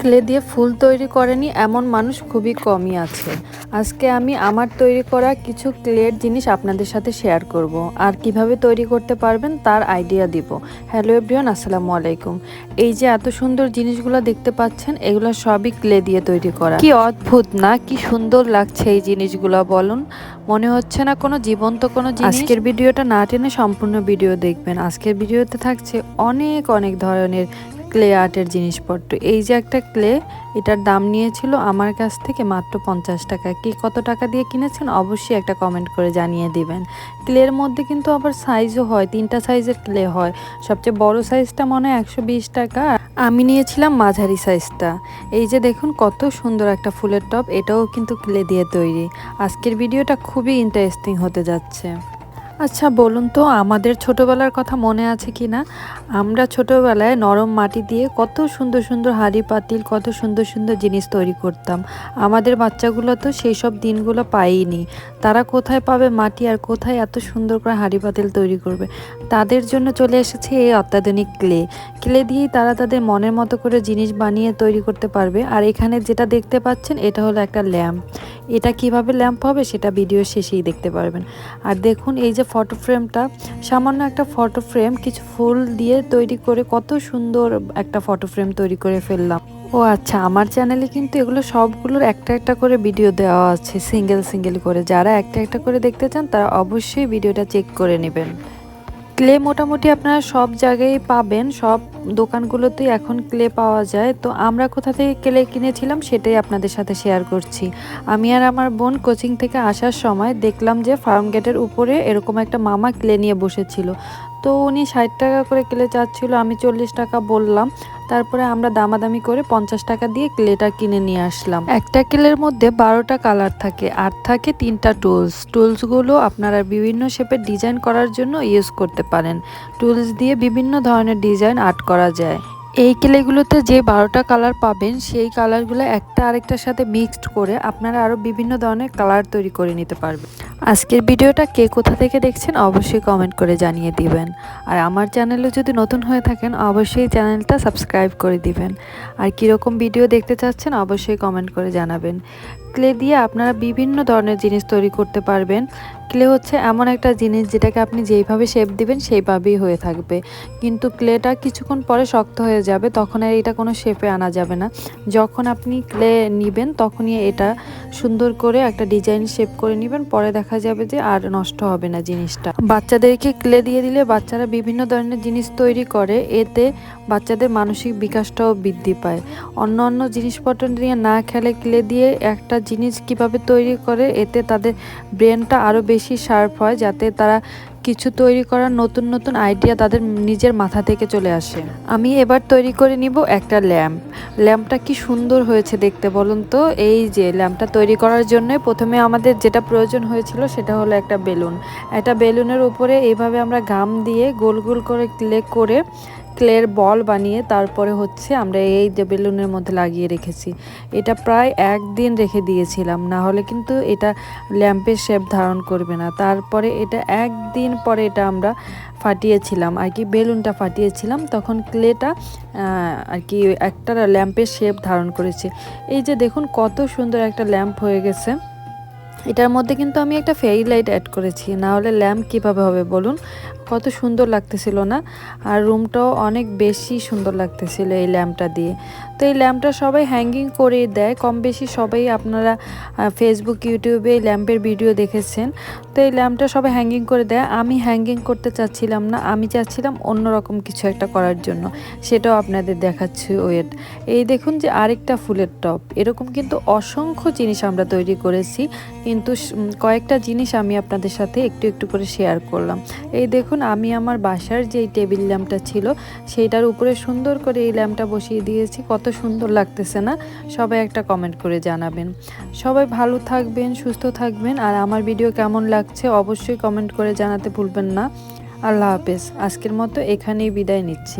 Clay দিয়ে ফুল তৈরি করেনি, এমন মানুষ খুবই কমই আছে। আজকে আমি আমার তৈরি করা কিছু ক্লের জিনিস আপনাদের সাথে শেয়ার করব। আর কীভাবে তৈরি করতে পারবেন তার আইডিয়া দিব। হ্যালো এভরিওয়ান, আসসালামু আলাইকুম। এই যে এত সুন্দর জিনিসগুলো দেখতে পাচ্ছেন, এগুলো সবই ক্লে দিয়ে তৈরি করা। কি অদ্ভুত না, কি সুন্দর লাগছে এই জিনিসগুলো বলুন। মনে হচ্ছে না কোনো জীবন্ত কোনো আজকের ভিডিওটা না টেনে সম্পূর্ণ ভিডিও দেখবেন। আজকের ভিডিওতে থাকছে অনেক অনেক ধরনের ক্লে আর্টের জিনিসপত্র। এই যে একটা ক্লে, এটার দাম নিয়েছিল আমার কাছ থেকে মাত্র পঞ্চাশ টাকা। কি কত টাকা দিয়ে কিনেছেন অবশ্যই একটা কমেন্ট করে জানিয়ে দিবেন। ক্লের মধ্যে কিন্তু আবার সাইজও হয়, তিনটা সাইজের ক্লে হয়। সবচেয়ে বড় সাইজটা মনে হয় একশো বিশ টাকা। আমি নিয়েছিলাম মাঝারি সাইজটা এই যে দেখুন কত সুন্দর একটা ফুলের টপ, এটাও কিন্তু ক্লে দিয়ে তৈরি। আজকের ভিডিওটা খুবই ইন্টারেস্টিং হতে যাচ্ছে। আচ্ছা বলুন তো, আমাদের ছোটবেলার কথা মনে আছে কি না? আমরা ছোটবেলায় নরম মাটি দিয়ে কত সুন্দর সুন্দর হাঁড়ি, পাতিল, কত সুন্দর সুন্দর জিনিস তৈরি করতাম। আমাদের বাচ্চাগুলো তো সেই সব দিনগুলো পায়নি তারা কোথায় পাবে মাটি আর কোথায় এত সুন্দর করে হাঁড়ি, পাতিল তৈরি করবে? তাদের জন্য চলে এসেছে এই অত্যাধুনিক ক্লে। ক্লে দিয়েই তারা তাদের মনের মতো করে জিনিস বানিয়ে তৈরি করতে পারবে। আর এখানে যেটা দেখতে পাচ্ছেন, এটা হলো একটা ল্যাম্প। এটা কীভাবে ল্যাম্প হবে সেটা ভিডিও শেষেই দেখতে পারবেন। আর দেখুন, এই যে ফটো ফ্রেমটা সামান্য একটা ফটো ফ্রেম কিছু ফুল দিয়ে তৈরি করে কত সুন্দর একটা ফটো ফ্রেম তৈরি করে ফেললাম। ও আচ্ছা আমার চ্যানেলে কিন্তু এগুলো সবগুলোর একটা একটা করে ভিডিও দেওয়া আছে সিঙ্গেল সিঙ্গেল করে। যারা একটা একটা করে দেখতে চান, তারা অবশ্যই ভিডিওটা চেক করে নেবেন। ক্লে মোটামুটি আপনারা সব জায়গায় পাবেন। সব দোকানগুলোতেই এখন ক্লে পাওয়া যায়। তো আমরা কোথা থেকে ক্লে কিনেছিলাম সেটাই আপনাদের সাথে শেয়ার করছি। আমি আর আমার বোন কোচিং থেকে আসার সময় দেখলাম যে ফার্ম গেটের উপরে এরকম একটা মামা ক্লে নিয়ে বসেছিল। তো উনি ষাট টাকা করে ক্লে চাচ্ছিল, আমি চল্লিশ টাকা বললাম। তারপরে আমরা দামাদামি করে পঞ্চাশ টাকা দিয়ে ক্লেটা কিনে নিয়ে আসলাম। একটা ক্লের মধ্যে বারোটা কালার থাকে, আর থাকে তিনটা টুলস। টুলসগুলো আপনারা বিভিন্ন শেপের ডিজাইন করার জন্য ইউজ করতে পারেন। টুলস দিয়ে বিভিন্ন ধরনের ডিজাইন আর্ট করা যায়। এই ক্লেগুলোতে যে বারোটা কালার পাবেন, সেই কালারগুলো একটা আরেকটার সাথে মিক্সড করে আপনারা আরও বিভিন্ন ধরনের কালার তৈরি করে নিতে পারবেন। আজকের ভিডিওটা কে কোথা থেকে দেখছেন অবশ্যই কমেন্ট করে জানিয়ে দিবেন। আর আমার চ্যানেলে যদি নতুন হয়ে থাকেন, অবশ্যই চ্যানেলটা সাবস্ক্রাইব করে দিবেন। আর কীরকম ভিডিও দেখতে চাচ্ছেন, অবশ্যই কমেন্ট করে জানাবেন। ক্লে দিয়ে আপনারা বিভিন্ন ধরনের জিনিস তৈরি করতে পারবেন। ক্লে হচ্ছে এমন একটা জিনিস যেটাকে আপনি যেইভাবে শেপ দিবেন সেইভাবেই হয়ে থাকবে। কিন্তু ক্লেটা কিছুক্ষণ পরে শক্ত হয়ে যাবে, তখন আর এটা কোনো শেপে আনা যাবে না। যখন আপনি ক্লে নেবেন, তখনই এটা সুন্দর করে একটা ডিজাইন শেপ করে নেবেন, পরে দেখা যাবে যে আর নষ্ট হবে না জিনিসটা। বাচ্চাদেরকে ক্লে দিয়ে দিলে বাচ্চারা বিভিন্ন ধরনের জিনিস তৈরি করে, এতে বাচ্চাদের মানসিক বিকাশটাও বৃদ্ধি পায়। অন্য অন্য জিনিসপত্র নিয়ে না খেলে ক্লে দিয়ে একটা জিনিস কীভাবে তৈরি করে, এতে তাদের ব্রেনটা আরও বেশি শার্প হয় যাতে তারা কিছু তৈরি করার নতুন নতুন আইডিয়া তাদের নিজের মাথা থেকে চলে আসে। আমি এবার তৈরি করে নিব একটা ল্যাম্প। ল্যাম্পটা কি সুন্দর হয়েছে দেখতে বলুন তো। এই যে ল্যাম্পটা তৈরি করার জন্য প্রথমে আমাদের যেটা প্রয়োজন হয়েছিল সেটা হলো একটা বেলুন। একটা বেলুনের উপরে এইভাবে আমরা গাম দিয়ে গোল গোল করে ক্লে করে ক্লের বল বানিয়ে তারপরে হচ্ছে আমরা এই যে বেলুনের মধ্যে লাগিয়ে রেখেছি। এটা প্রায় একদিন রেখে দিয়েছিলাম, না হলে কিন্তু এটা ল্যাম্পের শেপ ধারণ করবে না। তারপরে এটা একদিন পরে এটা আমরা ফাটিয়েছিলাম, আর কি বেলুনটা ফাটিয়েছিলাম, তখন ক্লেটা আর কি একটা ল্যাম্পের শেপ ধারণ করেছে। এই যে দেখুন কত সুন্দর একটা ল্যাম্প হয়ে গেছে। এটার মধ্যে কিন্তু আমি একটা ফেরি লাইট অ্যাড করেছি। না হলে ল্যাম্প কীভাবে হবে বলুন? কত সুন্দর লাগতেছিল না? আর রুমটাও অনেক বেশি সুন্দর লাগতেছিল এই ল্যাম্পটা দিয়ে। তো এই ল্যাম্পটা সবাই হ্যাঙ্গিং করে দেয়। কম বেশি সবাই আপনারা ফেসবুক ইউটিউবে এই ল্যাম্পের ভিডিও দেখেছেন। তো এই ল্যাম্পটা সবাই হ্যাঙ্গিং করে দেয়। আমি হ্যাঙ্গিং করতে চাচ্ছিলাম না। আমি চাচ্ছিলাম অন্যরকম কিছু একটা করার জন্য। সেটাও আপনাদের দেখাচ্ছি ওয়েট। এই দেখুন যে আরেকটা ফুলের টপ এরকম কিন্তু অসংখ্য জিনিস আমরা তৈরি করেছি। কিন্তু কয়েকটা জিনিস আমি আপনাদের সাথে একটু একটু করে শেয়ার করলাম। এই দেখুন, আমি আমার বাসার যেই টেবিল ল্যাম্পটা ছিল, সেইটার উপরে সুন্দর করে এই ল্যাম্পটা বসিয়ে দিয়েছি। কত সুন্দর লাগতেছে না? সবাই একটা কমেন্ট করে জানাবেন। সবাই ভালো থাকবেন, সুস্থ থাকবেন, আর আমার ভিডিও কেমন লাগছে অবশ্যই কমেন্ট করে জানাতে ভুলবেন না। আল্লাহ হাফেজ। আজকের মতো এখানেই বিদায় নিচ্ছি।